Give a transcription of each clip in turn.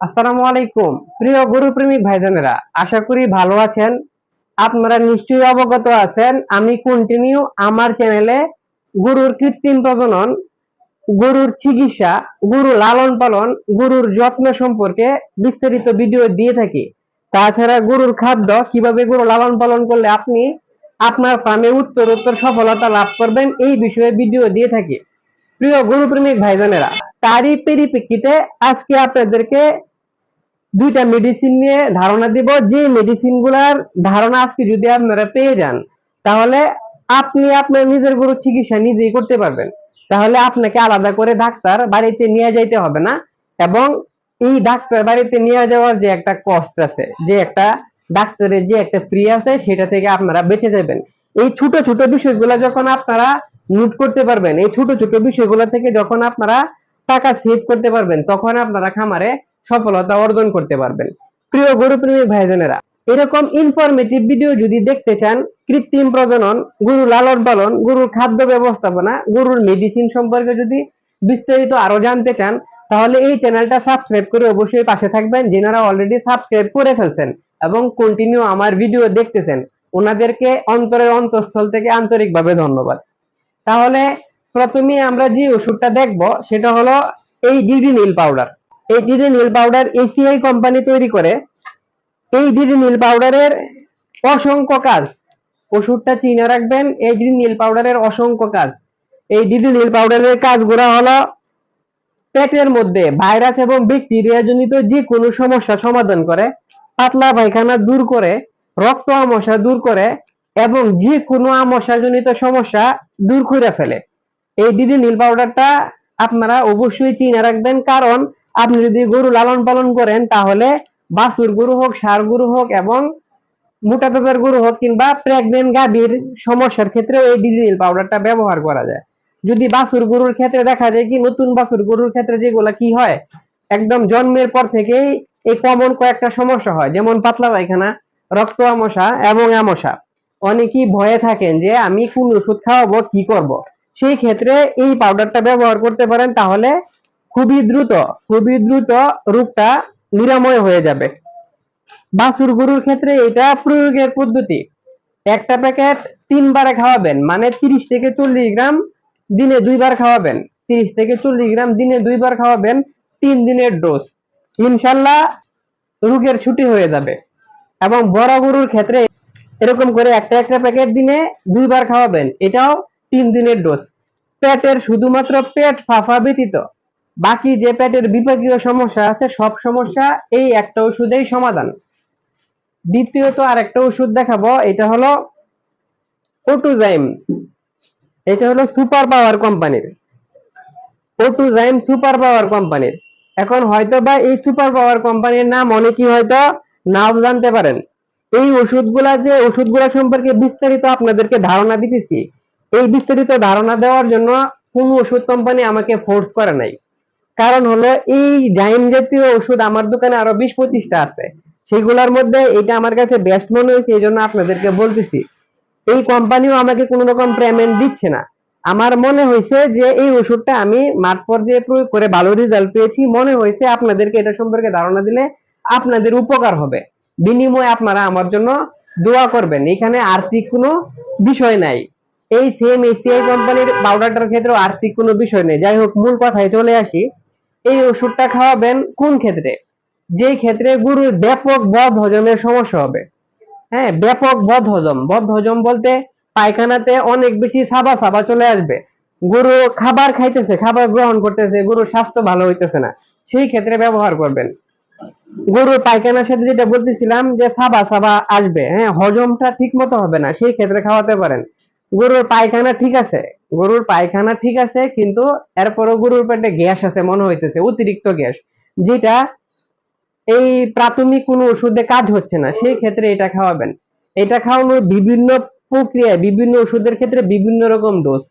আসসালামু আলাইকুম। প্রিয় গরুপ্রেমিক ভাইজানেরা, আশা করি ভালো আছেন। আপনারা নিশ্চয়ই অবগত আছেন, আমি কন্টিনিউ আমার চ্যানেলে গরুর কৃত্রিম প্রজনন, গরুর চিকিৎসা গরু লালন পালন, গরুর যত্ন সম্পর্কে বিস্তারিত ভিডিও দিয়ে থাকি। তাছাড়া গরুর খাদ্য, কীভাবে গরু লালন পালন করলে আপনি আপনার ফার্মে উত্তর উত্তর সফলতা লাভ করবেন, এই বিষয়ে ভিডিও দিয়ে থাকি। প্রিয় গরুপ্রেমিক ভাইজানেরা, তারই পরিপ্রেক্ষিতে আজকে আপনাদেরকে দুইটা মেডিসিন নিয়ে ধারণা দিব। যে মেডিসিনগুলার ধারণা আজকে যদি আপনারা পেয়ে যান, তাহলে আপনি আপনার নিজের গরুর চিকিৎসা নিজেই করতে পারবেন। তাহলে আপনাকে আলাদা করে ডাক্তার বাড়িতে নিয়ে যাইতে হবে না। এবং এই ডাক্তার বাড়িতে নিয়ে যাওয়ার যে একটা কষ্ট আছে, যে একটা ডাক্তারের যে একটা ফ্রি আছে, সেটা থেকে আপনারা বেঁচে যাবেন। এই ছোট ছোট বিষয়গুলো যখন আপনারা নোট করতে পারবেন, এই ছোট ছোট বিষয়গুলো থেকে যখন আপনারা টাকা সেভ করতে পারবেন, তখন আপনারা খামারে সফলতা অর্জন করতে পারবেন। প্রিয় গরুপ্রেমী ভাইজানেরা, এরকম ইনফরমেটিভ ভিডিও যদি দেখতে চান, কৃত্রিম প্রজনন, গরু লালন পালন, গরুর খাদ্য ব্যবস্থাপনা, গরুর মেডিসিন সম্পর্কে যদি বিস্তারিত আরও জানতে চান, তাহলে এই চ্যানেলটা সাবস্ক্রাইব করে অবশ্যই পাশে থাকবেন, যেনারা অলরেডি সাবস্ক্রাইব করে ফেলছেন এবং কন্টিনিউ আমার ভিডিও দেখতেছেন, ওনাদেরকে অন্তরের অন্তঃস্থল থেকে আন্তরিকভাবে ধন্যবাদ। তাহলে প্রথমে আমরা যে ওষুধটা দেখব, সেটা হলো এই ডিডি নীল পাউডার এই ডিডি নীল পাউডার এসিআই কোম্পানি তৈরি করে, এই ডিডি নীল পাউডারের অসংখ্য কাজ। ওষুধটা চিনে রাখবেন, এই ডিডি নীল পাউডারের অসংখ্য কাজ। এই ডিডি নীল পাউডারের কাজগুলো হলো পেটের মধ্যে ভাইরাস এবং ব্যাকটেরিয়া জনিত যে কোনো সমস্যা সমাধান করে, পাতলা পায়খানা দূর করে, রক্ত আমশা দূর করে, এবং যে কোনো আমশা জনিত সমস্যা দূর করে ফেলে। এই ডিডি নীল পাউডারটা আপনারা অবশ্যই চিনে রাখবেন, কারণ আপনি যদি গরু লালন পালন করেন, তাহলে বাছুর গরু হোক, ষাঁড় গরু হোক এবং মোটা তাজার গরু হোক কিংবা প্রেগনেন্ট গাভীর সমস্যার ক্ষেত্রে এই ডিডি নীল পাউডারটা ব্যবহার করা যায়। যদি বাছুর গরুর ক্ষেত্রে দেখা যায় কি, নতুন বাছুর গরুর ক্ষেত্রে যেগুলা কি হয়, একদম জন্মের পর থেকেই এই কমন কয়েকটা সমস্যা হয়। যেমন পাতলা পায়খানা, রক্ত আমশা এবং আমশা অনেকেই ভয়ে থাকেন যে, আমি কোন ওষুধ খাওয়াবো, কি করব। সেই ক্ষেত্রে এই পাউডারটা ব্যবহার করতে পারেন, তাহলে খুবই দ্রুত খুবই দ্রুত রোগটা নিরাময় হয়ে যাবে। বাছুর গরুর ক্ষেত্রে এটা প্রয়োগের পদ্ধতি। একটা প্যাকেট তিনবারে খাওয়াবেন মানে তিরিশ থেকে চল্লিশ গ্রাম দিনে দুইবার খাওয়াবেন। তিরিশ থেকে চল্লিশ গ্রাম দিনে দুইবার খাওয়াবেন তিন দিনের ডোজ ইনশাল্লাহ রোগের ছুটি হয়ে যাবে। এবং বড় গরুর ক্ষেত্রে এরকম করে একটা একটা প্যাকেট দিনে দুইবার খাওয়াবেন, এটাও তিন দিনের ডোজ পেটের শুধুমাত্র পেট ফাফা ব্যতীত বাকি যে পেটের বিপাকীয় সমস্যা আছে, সব সমস্যা এই একটা ওষুধেই সমাধান। দ্বিতীয়ত আর একটা ওষুধ দেখাবো, এটা হলো ওটুজাইম এটা হলো সুপার পাওয়ার কোম্পানির। ওটুজাইম সুপার পাওয়ার কোম্পানির। এখন হয়তো বা এই সুপার পাওয়ার কোম্পানির নাম অনেকেই হয়তো নাম জানতে পারেন। এই ওষুধগুলা যে ওষুধগুলা সম্পর্কে বিস্তারিত আপনাদেরকে ধারণা দিতেছি, এই বিস্তারিত ধারণা দেওয়ার জন্য কোন ওষুধ কোম্পানি আমাকে ফোর্স করে নাই। কারণ হলো এই জাইম জাতীয় ওষুধ আমার দোকানে আরও বিশ পঁচিশটা আছে। সেগুলোর মধ্যে এটা আমার কাছে বেস্ট মনে হয়েছে, এই জন্য আপনাদেরকে বলতেছি। এই কোম্পানিও আমাকে কোনো রকম পেমেন্ট দিচ্ছে না। আমার মনে হয়েছে যে এই ওষুধটা আমি মাঠ পর্যায়ে প্রয়োগ করে ভালো রেজাল্ট পেয়েছি। মনে হয়েছে আপনাদেরকে এটা সম্পর্কে ধারণা দিলে আপনাদের উপকার হবে। বিনিময়ে আপনারা আমার জন্য দোয়া করবেন। এখানে আর্থিক কোনো বিষয় নাই। এই সেম এসিআই কোম্পানির পাউডারটার ক্ষেত্রে আর্থিক কোনো বিষয় নেই। যাই হোক, মূল কথায় চলে আসি। এই ওষুধটা খাওয়াবেন কোন ক্ষেত্রে? যে ক্ষেত্রে গরুর ব্যাপক বদ হজমের সমস্যা হবে। হ্যাঁ ব্যাপক বদ হজম বদ হজম বলতে পায়খানাতে অনেক বেশি সাবা সাবা চলে আসবে। গরু খাবার খাইতেছে, খাবার গ্রহণ করতেছে, গরুর স্বাস্থ্য ভালো হইতেছে না। সেই ক্ষেত্রে ব্যবহার করবেন। গরুর পায়খানার সাথে যেটা বলতেছিলাম যে সাবা সাবা আসবে। হ্যাঁ হজমটা ঠিক মতো হবে না, সেই ক্ষেত্রে খাওয়াতে পারেন। গরুর পায়খানা ঠিক আছে, গরুর পায়খানা ঠিক আছে, কিন্তু এরপরও গরুর পেটে গ্যাস আছে মনে হইতেছে, অতিরিক্ত গ্যাস, যেটা এই প্রাথমিক কোনো ওষুধে কাজ হচ্ছে না, সেই ক্ষেত্রে এটা খাওয়াবেন। এটা খাওয়ানোর বিভিন্ন প্রক্রিয়ায়, বিভিন্ন ওষুধের ক্ষেত্রে বিভিন্ন রকম ডোজ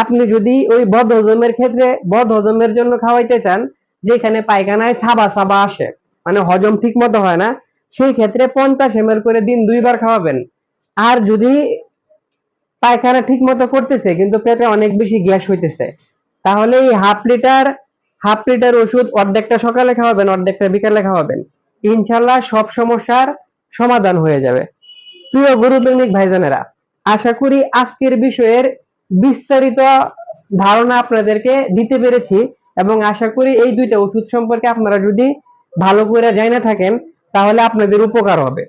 আপনি যদি ওই বদ হজমের ক্ষেত্রে বদ হজমের জন্য খাওয়াইতে চান, যেখানে পায়খানায় সাবা সাবা আসে মানে হজম ঠিক মতো হয় না, সেই ক্ষেত্রে পঞ্চাশ এম করে দিন দুইবার খাওয়াবেন। আর যদি পায়খানা ঠিক মতো করতেছে, কিন্তু পেটে অনেক বেশি গ্যাস হইতেছে। তাহলে এই হাফ লিটার হাফ লিটার ওষুধ অর্ধেকটা সকালে খাওয়াবেন, অর্ধেকটা বিকালে খাওয়াবেন। ইনশাল্লাহ সব সমস্যার সমাধান হয়ে যাবে। প্রিয় গরু প্রেমিক ভাইজানেরা, আশা করি আজকের বিষয়ের বিস্তারিত ধারণা আপনাদেরকে দিতে পেরেছি এবং আশা করি এই দুইটা ওষুধ সম্পর্কে আপনারা যদি ভালো করে জানা থাকেন, তাহলে আপনাদের উপকার হবে।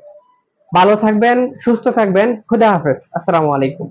ভালো থাকবেন, সুস্থ থাকবেন। খুদা হাফেজ। আসসালামু আলাইকুম।